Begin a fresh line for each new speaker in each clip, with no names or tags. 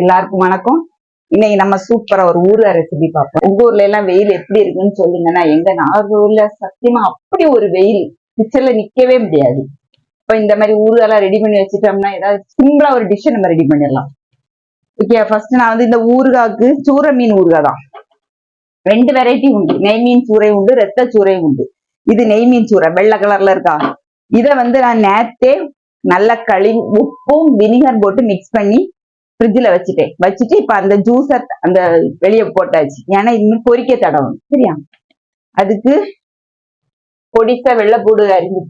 எல்லாருக்கும் வணக்கம். இன்னைக்கு நம்ம சூப்பரா ஒரு ஊறுகாய் ரெசிபி பார்ப்போம். உங்க ஊர்ல எல்லாம் வெயில் எப்படி இருக்குன்னு சொல்லுங்கன்னா எங்க நாகூர்ல சத்தியமா அப்படி ஒரு வெயில். கிச்சன்ல நிக்கவே முடியாது. இப்ப இந்த மாதிரி ஊறுகாய்லாம் ரெடி பண்ணி வச்சுட்டோம்னா ஏதாவது சிம்பிளா ஒரு டிஷ் நம்ம ரெடி பண்ணிடலாம். ஓகே ஃபர்ஸ்ட் நான் வந்து இந்த ஊறுகாக்கு சூர மீன் ஊறுகாய் தான். ரெண்டு வெரைட்டி உண்டு. நெய் மீன் சூறை உண்டு ரத்த சூறை உண்டு. இது நெய் மீன் சூறை வெள்ளை கலர்ல இருக்கா? இதை வந்து நான் நேத்தே நல்லா கழுவி உப்பும் வினிகர் போட்டு மிக்ஸ் பண்ணி ஃப்ரிட்ஜில் வச்சுட்டேன். வச்சுட்டு இப்ப அந்த ஜூஸை அந்த வெளியே போட்டாச்சு. ஏன்னா இன்னும் பொரிக்க தடவணும். சரியா? அதுக்கு பொடிசா வெள்ளைப்பூடு அரிஞ்சு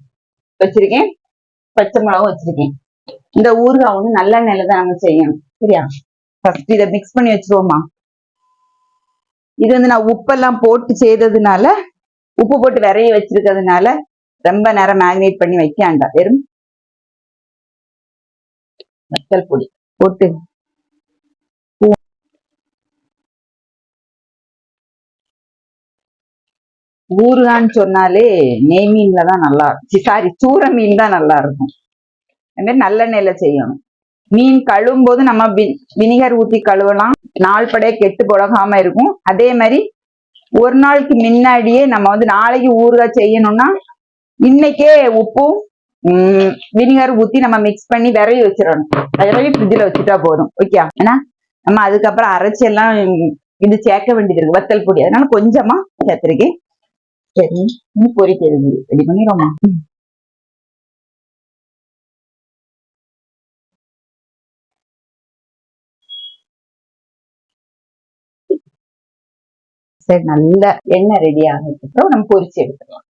வச்சிருக்கேன். பச்சை மிளகும் வச்சிருக்கேன். இந்த ஊறுகாய் வந்து நல்லெண்ணெயில தான் நம்ம செய்யணும். சரியா? ஃபர்ஸ்ட் இதை மிக்ஸ் பண்ணி வச்சிருவோமா இது வந்து நான் உப்பெல்லாம் போட்டு செய்ததுனால உப்பு போட்டு விரைய வச்சிருக்கிறதுனால ரொம்ப நேரம் மேரினேட் பண்ணி வைக்காண்டா வெறும் வத்தல் பொடி போட்டு ஊறுகான்னு சொன்னாலே நெய் மீன்ல தான் நல்லா சாரி சூர மீன் தான் நல்லா இருக்கும். அது மாதிரி நல்லெண்ணெயில செய்யணும். மீன் கழுவும் போது நம்ம வினிகர் ஊத்தி கழுவலாம். நாள் படைய கெட்டு புழகாம இருக்கும். அதே மாதிரி ஒரு நாளுக்கு முன்னாடியே நம்ம வந்து நாளைக்கு ஊறுகாய் செய்யணும்னா இன்னைக்கே உப்பும் வினிகர் ஊத்தி நம்ம மிக்ஸ் பண்ணி விரவி வச்சிடணும். விரவி ஃப்ரிட்ஜில் வச்சுட்டா போதும். ஓகே ஏன்னா நம்ம அதுக்கப்புறம் அரைச்சி எல்லாம் இது சேர்க்க வேண்டியது இருக்கு. வத்தல் பொடி. அதனால கொஞ்சமா சேர்த்துருக்கேன் சரி நீ பொரிக்கிறது ரெடி பண்ணிடுவோமா சரி நல்ல எண்ணெய் ரெடி ஆனதுக்கு நம்ம பொரிச்சு எடுத்துக்கலாம்.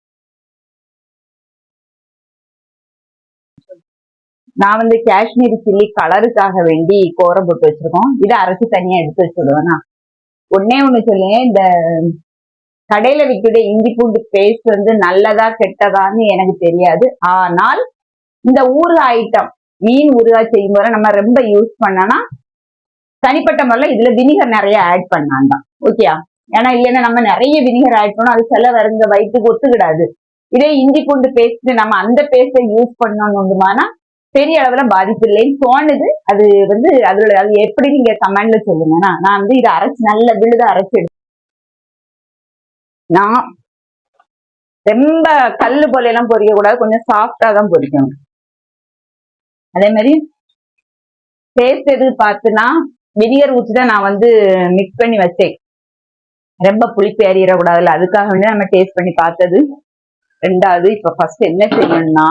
நான் வந்து காஷ்மீரி சில்லி கலருக்காக வேண்டி கோரம் போட்டு வச்சிருக்கோம். இதை அரைச்சி தனியா எடுத்து வச்சுடுவேனா ஒன்னே ஒண்ணு சொல்லுங்க. இந்த கடையில விற்கிற இஞ்சி பூண்டு பேஸ்ட் வந்து நல்லதா கெட்டதான்னு எனக்கு தெரியாது. ஆனால் இந்த ஊறுகாய் ஐட்டம் மீன் ஊறுகாய் செய்யும் போது நம்ம ரொம்ப யூஸ் பண்ணனா தனிப்பட்ட முறையில் இதுல வினிகர் நிறைய ஆட் பண்ணாண்டாம் ஓகேயா ஏன்னா இல்லைன்னா நம்ம நிறைய வினிகர் ஆட் பண்ணோம் அது சில வருங்க வயிற்றுக்கு ஒத்துக்கிடாது. இதே இஞ்சி பூண்டு பேஸ்ட் நம்ம அந்த பேஸ்ட்டை யூஸ் பண்ணணும்னுமானா பெரிய அளவுல பாதிப்பு இல்லைன்னு தோணுது அது வந்து அதோட அது எப்படி நீங்க கமெண்ட்ல சொல்லுங்கன்னா நான் வந்து இதை அரைச்சு நல்ல விழுத அரைச்சு நான் ரொம்ப கல்லு போல எல்லாம் பொரிக்க கூடாது கொஞ்சம் சாஃப்டா தான் பொரிக்கணும் அதே மாதிரி டேஸ்ட் எது பார்த்துன்னா வினிகர் ஊற்றி தான் நான் வந்து மிக்ஸ் பண்ணி வச்சேன். ரொம்ப புளிப்பு ஏறிடக்கூடாதுல்ல அதுக்காக வந்து நம்ம டேஸ்ட் பண்ணி பார்த்தது. ரெண்டாவது இப்ப ஃபர்ஸ்ட் என்ன செய்யணும்னா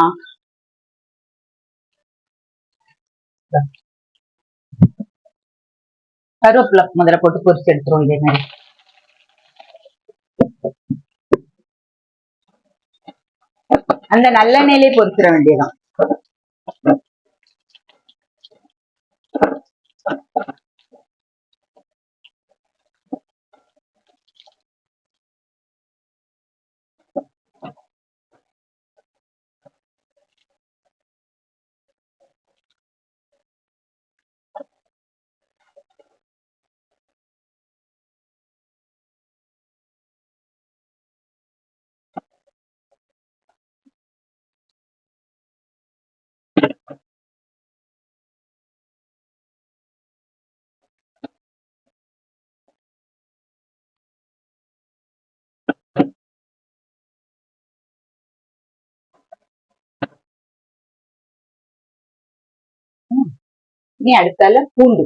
கருவேப்பிலை முதல்ல போட்டு பொரிச்சு எடுத்துருவோம் இதே மாதிரி. அந்த நல்லெண்ணெயிலே பொரிச்சிட வேண்டியதான் இனி அடுத்தால பூண்டு.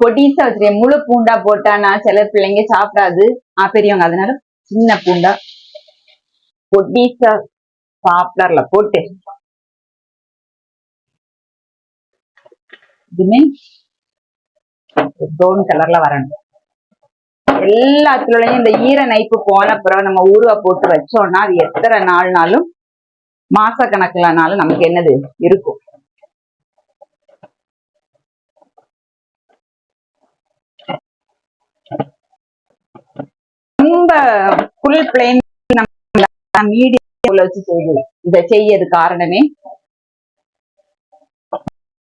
பொடிசா வச்சிருக்கேன் முழு பூண்டா போட்டானா சில பிள்ளைங்க சாப்பிடாது. ஆ பெரியவங்க அதனால சின்ன பூண்டா பொடிசா சாப்பிடல போட்டு. இதுமே ப்ரௌன் கலர்ல வரணும். எல்லாத்துலயும் இந்த ஈர நைப்பு போன அப்புறம் நம்ம ஊருவா போட்டு வச்சோம்னா அது எத்தனை நாள்னாலும் மாச கணக்குலனாலும் நமக்கு என்னது? இருக்கும். ரொம்ப ஃபுல் பிளேன் மீடியம் வச்சு செய்யல இதை செய்யறது காரணமே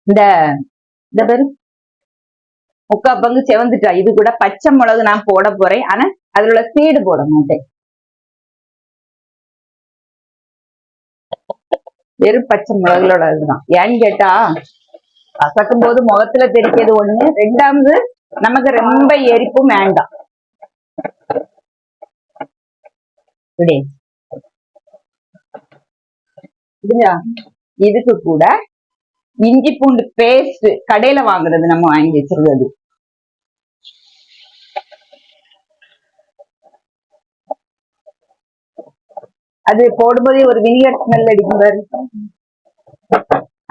இந்த இந்த பேரு. முக்கா பங்கு செவந்துட்டா இது கூட பச்சை மிளகு நான் போட போறேன். ஆனா அதுல உள்ள சீடு போட மாட்டேன். வெறும் பச்சை மிளகுலோட இதுதான். ஏன்னு கேட்டா கசக்கும் போது முகத்துல தெரிக்கிறது ஒண்ணு. ரெண்டாவது நமக்கு ரொம்ப எரிப்பும் வேண்டாம். இப்படி. இதுக்கு கூட இஞ்சி பூண்டு பேஸ்ட் கடையில வாங்குறது நம்ம வாங்கி வச்சிருக்கிறது. அது போடும்போதே ஒரு வினிகர் ஸ்மெல் அடிக்கும் பாரு.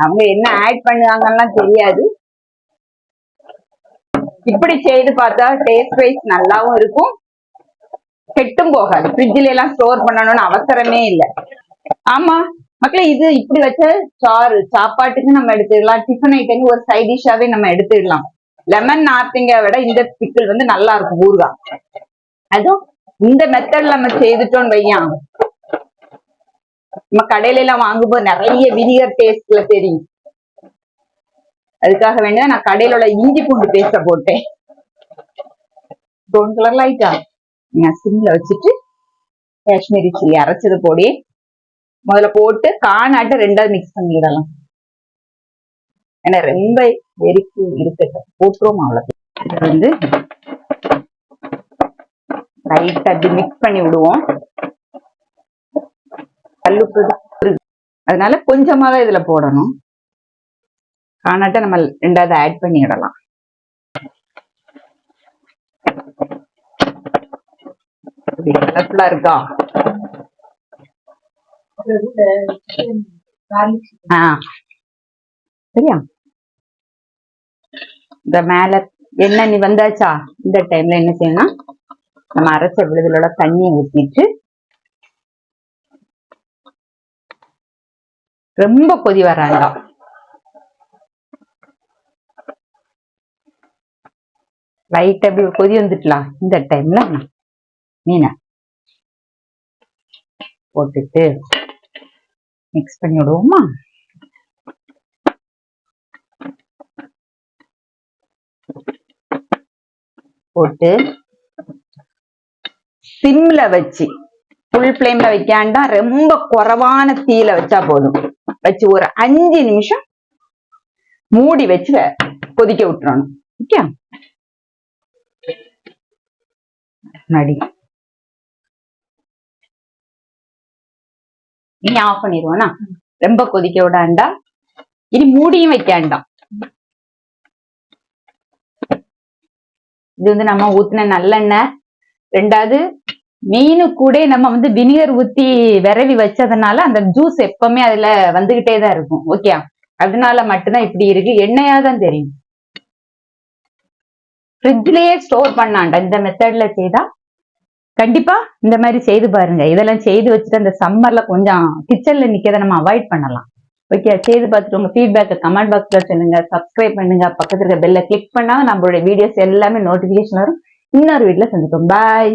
அவங்க என்ன ஆட் பண்ணுவாங்கலாம் தெரியாது. இப்படி செய்து பார்த்தா டேஸ்ட் வைஸ் நல்லாவும் இருக்கும். கெட்டும் போகாது. ஃப்ரிட்ஜில எல்லாம் ஸ்டோர் பண்ணணும்னு அவசரமே இல்லை. ஆமா மக்களே இது இப்படி வச்ச சாறு சாப்பாட்டுக்கு நம்ம எடுத்துக்கலாம் டிஃபன் ஐட்டம் ஒரு சைட் டிஷ்ஷாவே நம்ம எடுத்துடலாம். லெமன் நார்த்திங்க விட இந்த பிக்கிள் வந்து நல்லா இருக்கும் ஊறுகாய். அதுவும் இந்த மெத்தட்ல நம்ம செய்துட்டோம்னு வையான். நம்ம கடையில எல்லாம் வாங்கும்போது நிறைய வினிகர் டேஸ்ட்ல தெரியும். அதுக்காக வேண்டிய நான் கடையில உள்ள இஞ்சி பூண்டு பேஸ்ட போட்டேன். கலர்ல ஆயிட்டா சிம்ல வச்சுட்டு காஷ்மீரி சில்லி அரைச்சது போடி. முதல்ல போட்டு காணாட்ட ரெண்டாவது மிக்ஸ் பண்ணிடலாம். ஏன்னா ரொம்ப வெறிக்கு இருக்கட்டும் போட்டுருவோம் அவ்வளவு இது வந்து லைட்டா அப்படி மிக்ஸ் பண்ணி விடுவோம். கல்லுப்பு அதனால கொஞ்சமாக தான் இதுல போடணும். காணாட்ட நம்ம ரெண்டாவது ஆட் பண்ணிடலாம். கலர்ஃபுல்லா இருக்கா? சரியா? இந்த மேல என்ன நீ வந்தாச்சா? இந்த டைம்ல என்ன செய்யணும் நம்ம அரைச்ச விழுதலோட தண்ணியை ஊத்திட்டு ரொம்ப கொதி வராண்டா வேண்டாம். லைட் அப்படி கொதி வந்துட்டலாம். இந்த டைம்ல மீனை போட்டுட்டு மிக்ஸ் பண்ணி விடுவோமா? போட்டு சிம்ல வச்சு ஃபுல் ஃப்ளேம்ல வைக்காண்டா ரொம்ப குறைவான தீயில வச்சா போதும். வச்சு ஒரு அஞ்சு நிமிஷம் மூடி வச்சு கொதிக்க விட்டுறணும். ஓகே? நடி. இனி ஆஃப் பண்ணிடுவோம்னா ரொம்ப கொதிக்க விடாண்டா இனி மூடியும் வைக்காண்டாம் இது வந்து நம்ம ஊத்தின நல்லெண்ணெய் ரெண்டாவது மீனு கூட நம்ம வந்து வினிகர் ஊத்தி விரவி வச்சதுனால அந்த ஜூஸ் எப்பவுமே அதுல வந்துகிட்டே தான் இருக்கும் ஓகே அதனால மட்டும்தான் இப்படி இருக்கு எண்ணெயா தான் தெரியும் ஃப்ரிட்ஜ்லயே ஸ்டோர் பண்ணாண்டா இந்த மெத்தட்ல செய்தா கண்டிப்பா இந்த மாதிரி செய்து பாருங்க. இதெல்லாம் செய்து வச்சுட்டு அந்த சம்மர்ல கொஞ்சம் கிச்சன்ல நிக்கிறத நம்ம அவாய்ட் பண்ணலாம். ஓகே செய்து பார்த்துட்டு உங்க ஃபீட்பேக்கை கமெண்ட் பாக்ஸ்ல சொல்லுங்க. சப்ஸ்கிரைப் பண்ணுங்க. பக்கத்துல இருக்க பெல்ல கிளிக் பண்ணா நம்மளுடைய வீடியோஸ் எல்லாமே நோட்டிபிகேஷன் வரும். இன்னொரு வீட்டுல சந்திப்போம். பாய்